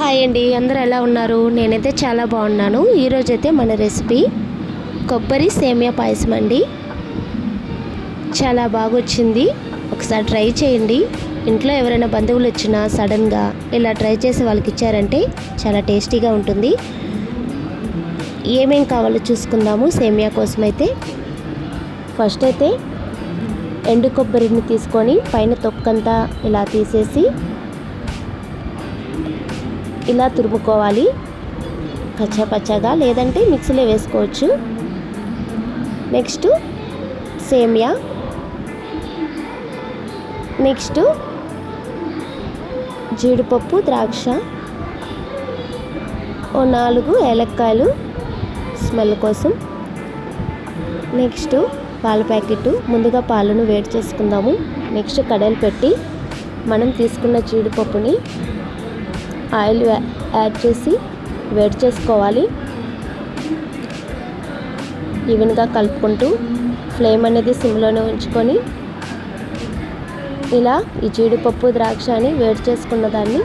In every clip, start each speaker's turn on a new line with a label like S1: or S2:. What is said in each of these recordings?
S1: Hi అండి అందరూ ఎలా ఉన్నారు? నేనైతే చాలా బాగున్నాను. ఈరోజైతే మన రెసిపీ కొబ్బరి సేమియా పాయసం అండి. చాలా బాగా వచ్చింది ఒకసారి ట్రై చేయండి. ఇంట్లో ఎవరైనా బంధువులు వచ్చినా సడన్గా ఇలా ట్రై చేసి వాళ్ళకి ఇచ్చారంటే చాలా టేస్టీగా ఉంటుంది. ఏమేం కావాలో చూసుకుందాము సేమియా కోసం అయితే ఫస్ట్ అయితే ఎండు కొబ్బరిని తీసుకొని పైన తొక్కంతా ఇలా తీసేసి ఇలా తురుముకోవాలి. కచ్చాపచ్చాగా లేదంటే మిక్సీలో వేసుకోవచ్చు. నెక్స్ట్ సేమియా. నెక్స్ట్ జీడిపప్పు ద్రాక్ష. ఓ నాలుగు ఏలక్కాయలు స్మెల్ కోసం. నెక్స్ట్ పాల ప్యాకెట్ ముందుగా పాలను వేడి చేసుకుందాము. నెక్స్ట్ కడాయిలు పెట్టి మనం తీసుకున్న జీడిపప్పుని ఆయిల్ యాడ్ చేసి వేడి చేసుకోవాలి. ఈవెన్గా కలుపుకుంటూ ఫ్లేమ్ అనేది సిమ్లోనే ఉంచుకొని ఇలా ఈ జీడిపప్పు ద్రాక్ష అని వేడి చేసుకున్న దాన్ని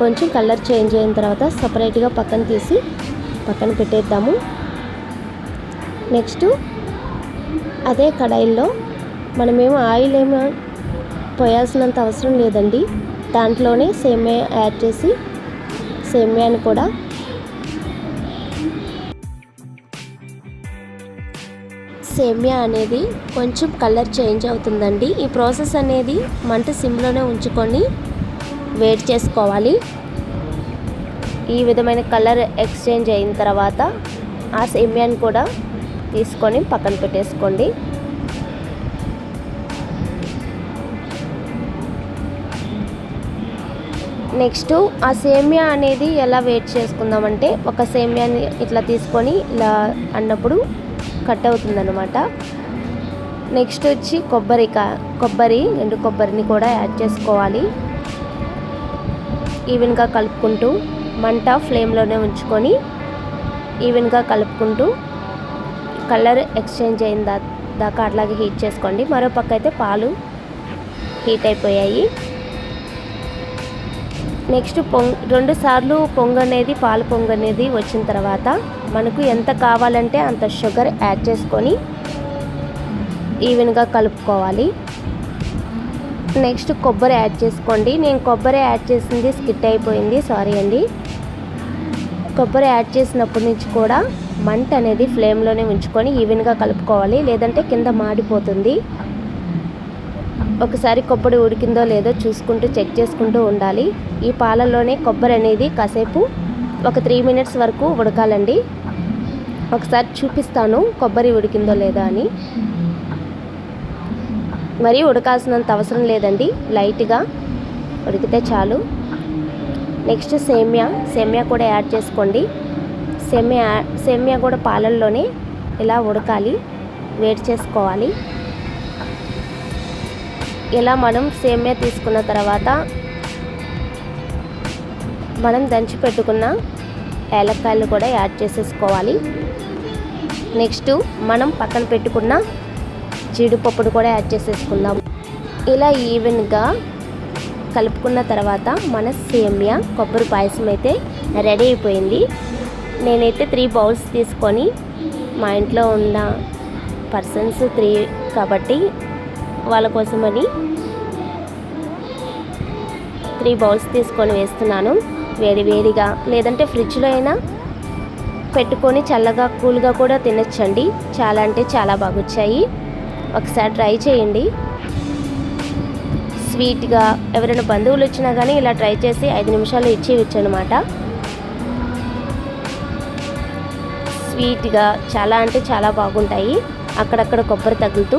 S1: కొంచెం కలర్ చేంజ్ అయిన తర్వాత సపరేట్గా పక్కన తీసి పక్కన పెట్టేద్దాము. నెక్స్ట్ అదే కడాయిల్లో మనమేమో ఆయిల్ ఏమో పోయాల్సినంత అవసరం లేదండి. దాంట్లోనే సేమియా యాడ్ చేసి సేమియాని కూడా సేమియా అనేది కొంచెం కలర్ చేంజ్ అవుతుందండి. ఈ ప్రాసెస్ అనేది మంట సిమ్లోనే ఉంచుకొని వేడి చేసుకోవాలి. ఈ విధమైన కలర్ ఎక్స్చేంజ్ అయిన తర్వాత ఆ సేమియాని కూడా తీసుకొని పక్కన పెట్టేసుకోండి. నెక్స్ట్ ఆ సేమియా అనేది ఎలా వెయిట్ చేసుకుందామంటే ఒక సేమియాని ఇట్లా తీసుకొని ఇలా అన్నప్పుడు కట్ అవుతుందన్నమాట. నెక్స్ట్ వచ్చి కొబ్బరిక కొబ్బరి ఎండు కొబ్బరిని కూడా యాడ్ చేసుకోవాలి. ఈవెన్గా కలుపుకుంటూ మంట ఫ్లేమ్లోనే ఉంచుకొని ఈవెన్గా కలుపుకుంటూ కలర్ ఎక్స్చేంజ్ అయిన దా దాకా అట్లాగే హీట్ చేసుకోండి. మరో పక్క అయితే పాలు హీట్ అయిపోయాయి. నెక్స్ట్ పొంగ్ రెండు సార్లు పొంగు అనేది పాలు పొంగు అనేది వచ్చిన తర్వాత మనకు ఎంత కావాలంటే అంత షుగర్ యాడ్ చేసుకొని ఈవెన్గా కలుపుకోవాలి. నెక్స్ట్ కొబ్బరి యాడ్ చేసుకోండి. నేను కొబ్బరి యాడ్ చేసింది స్కిట్ అయిపోయింది. సారీ అండి. కొబ్బరి యాడ్ చేసినప్పటి నుంచి కూడా మంట అనేది ఫ్లేమ్లోనే ఉంచుకొని ఈవెన్గా కలుపుకోవాలి. లేదంటే కింద మాడిపోతుంది. ఒకసారి కొబ్బరి ఉడికిందో లేదో చూసుకుంటూ చెక్ చేసుకుంటూ ఉండాలి. ఈ పాలల్లోనే కొబ్బరి అనేది కాసేపు ఒక త్రీ మినిట్స్ వరకు ఉడకాలండి. ఒకసారి చూపిస్తాను కొబ్బరి ఉడికిందో లేదా అని. మరీ ఉడకాల్సినంత అవసరం లేదండి. లైట్గా ఉడికితే చాలు. నెక్స్ట్ సేమ్యా. సేమ్యా కూడా యాడ్ చేసుకోండి. సేమ్యా సేమ్యా కూడా పాలల్లోనే ఇలా ఉడకాలి. వేడి చేసుకోవాలి. ఇలా మనం సేమ్యా తీసుకున్న తర్వాత మనం దంచి పెట్టుకున్న ఏలక్కాయలు కూడా యాడ్ చేసేసుకోవాలి. నెక్స్ట్ మనం పక్కన పెట్టుకున్న జీడిపప్పును కూడా యాడ్ చేసేసుకుందాం. ఇలా ఈవెన్గా కలుపుకున్న తర్వాత మన సేమియా కొబ్బరి పాయసం అయితే రెడీ అయిపోయింది. నేనైతే త్రీ బౌల్స్ తీసుకొని మా ఇంట్లో ఉన్న పర్సన్స్ త్రీ కాబట్టి వాళ్ళ కోసమని త్రీ బౌల్స్ తీసుకొని వేస్తున్నాను. వేడి వేడిగా లేదంటే ఫ్రిడ్జ్లో అయినా పెట్టుకొని చల్లగా కూల్గా కూడా తినచ్చండి. చాలా అంటే చాలా బాగొచ్చాయి. ఒకసారి ట్రై చేయండి. స్వీట్గా ఎవరైనా బంధువులు వచ్చినా కానీ ఇలా ట్రై చేసి ఐదు నిమిషాలు ఇచ్చేయచ్చు అనమాట స్వీట్గా చాలా అంటే చాలా బాగుంటాయి. అక్కడక్కడ కొబ్బరి తగులుతూ